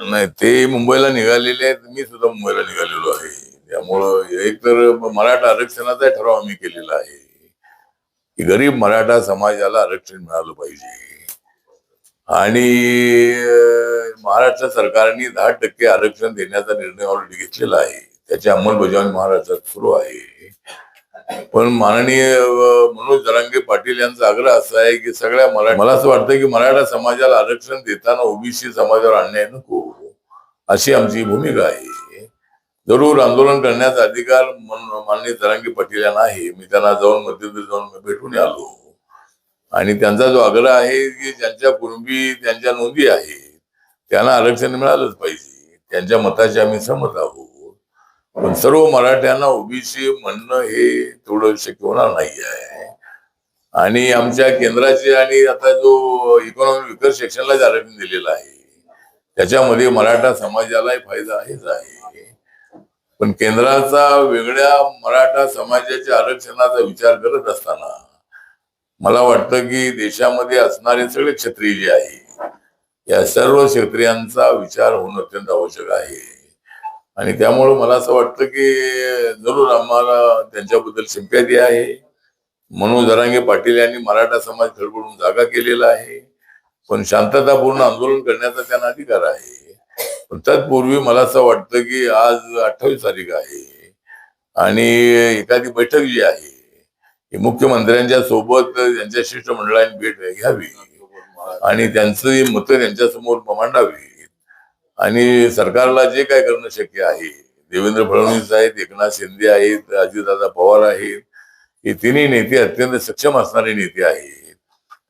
नाही ते मुंबईला निघालेले आहेत मी सुद्धा मुंबईला निघालेलो आहे. त्यामुळं एक तर मराठा आरक्षणाचा ठराव आम्ही केलेला आहे. की गरीब मराठा समाजाला आरक्षण मिळालं पाहिजे. आणि महाराष्ट्र सरकारने दहा टक्के आरक्षण देण्याचा निर्णय ऑलरेडी घेतलेला आहे. त्याची अंमलबजावणी महाराष्ट्रात सुरू आहे. पण माननीय मनोज जरांगे पाटील यांचा आग्रह असा आहे की सगळ्या मराठा मला असं वाटतं की मराठा समाजाला आरक्षण देताना ओबीसी समाजावर अन्याय नको. अशी आमची भूमिका आहे. जरूर आंदोलन करण्याचा अधिकार माननीय जरांगे पाटील यांना आहे. मी त्यांना जाऊन मध्यंतरी जाऊन भेटून आलो. आणि त्यांचा जो आग्रह आहे की ज्यांच्या पूर्वी त्यांच्या नोंदी आहेत त्यांना आरक्षण मिळालंच पाहिजे. त्यांच्या मताशी आम्ही सहमत आहोत. पण सर्व मराठ्यांना ओबीसी म्हणणं हे तेवढं शक्य होणार नाही आहे. आणि आमच्या केंद्राचे आणि आता जो इकॉनॉमिक विकास सेक्शनला आरक्षण दिलेलं आहे. त्याच्यामध्ये मराठा समाजालाही फायदा आहेच आहे. पण केंद्राचा वेगळ्या मराठा समाजाच्या आरक्षणाचा विचार करत असताना मला वाटतं की देशामध्ये असणारे सगळे क्षत्रिय जे आहे या सर्व क्षत्रियांचा विचार होणं अत्यंत आवश्यक आहे. आणि त्यामुळं मला असं वाटतं की जरूर आम्हाला त्यांच्याबद्दल सिंपॅथी आहे. मनोज जरांगे पाटील यांनी मराठा समाज खडबडून जागा केलेला आहे. पण शांततापूर्ण आंदोलन करण्याचा त्यांना अधिकार आहे. पण तत्पूर्वी मला असं वाटतं की आज अठ्ठावीस तारीख आहे आणि एखादी बैठक जी आहे ही मुख्यमंत्र्यांच्या सोबत त्यांच्या शिष्टमंडळाने भेट घ्यावी आणि त्यांची मतं त्यांच्यासमोर मांडावी आणि सरकारला जे काय करणं शक्य आहे देवेंद्र फडणवीस आहेत एकनाथ शिंदे आहेत अजितदादा पवार आहेत हे तिन्ही नेते अत्यंत सक्षम असणारे नेते आहेत.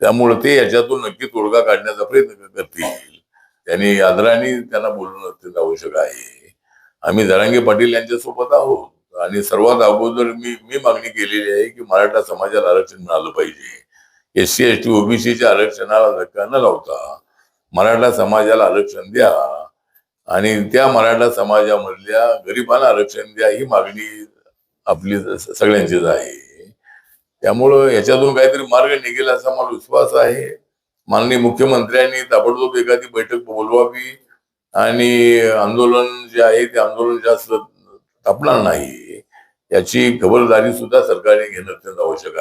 त्यामुळे ते याच्यातून नक्की तोडगा काढण्याचा प्रयत्न करतील. त्यांनी आदराने त्यांना बोलणं अत्यंत आवश्यक आहे. आम्ही धरांगे पाटील यांच्या सोबत आहोत. आणि सर्वात अगोदर मी मी मागणी केलेली आहे की मराठा समाजाला आरक्षण मिळालं पाहिजे. एस सी एस टी ओबीसीच्या आरक्षणाला धक्का न लावता मराठा समाजाला आरक्षण द्या. आणि त्या मराठा समाजामधल्या गरिबांना आरक्षण द्या ही मागणी आपली सगळ्यांचीच आहे. त्यामुळं याच्यातून काहीतरी मार्ग निघेल असा मला विश्वास आहे. माननीय मुख्यमंत्र्यांनी ताबडतोब एखादी बैठक बोलवावी आणि आंदोलन जे आहे ते आंदोलन जास्त तापणार नाही. याची खबरदारी सुद्धा सरकारने घेणं अत्यंत आवश्यक आहे.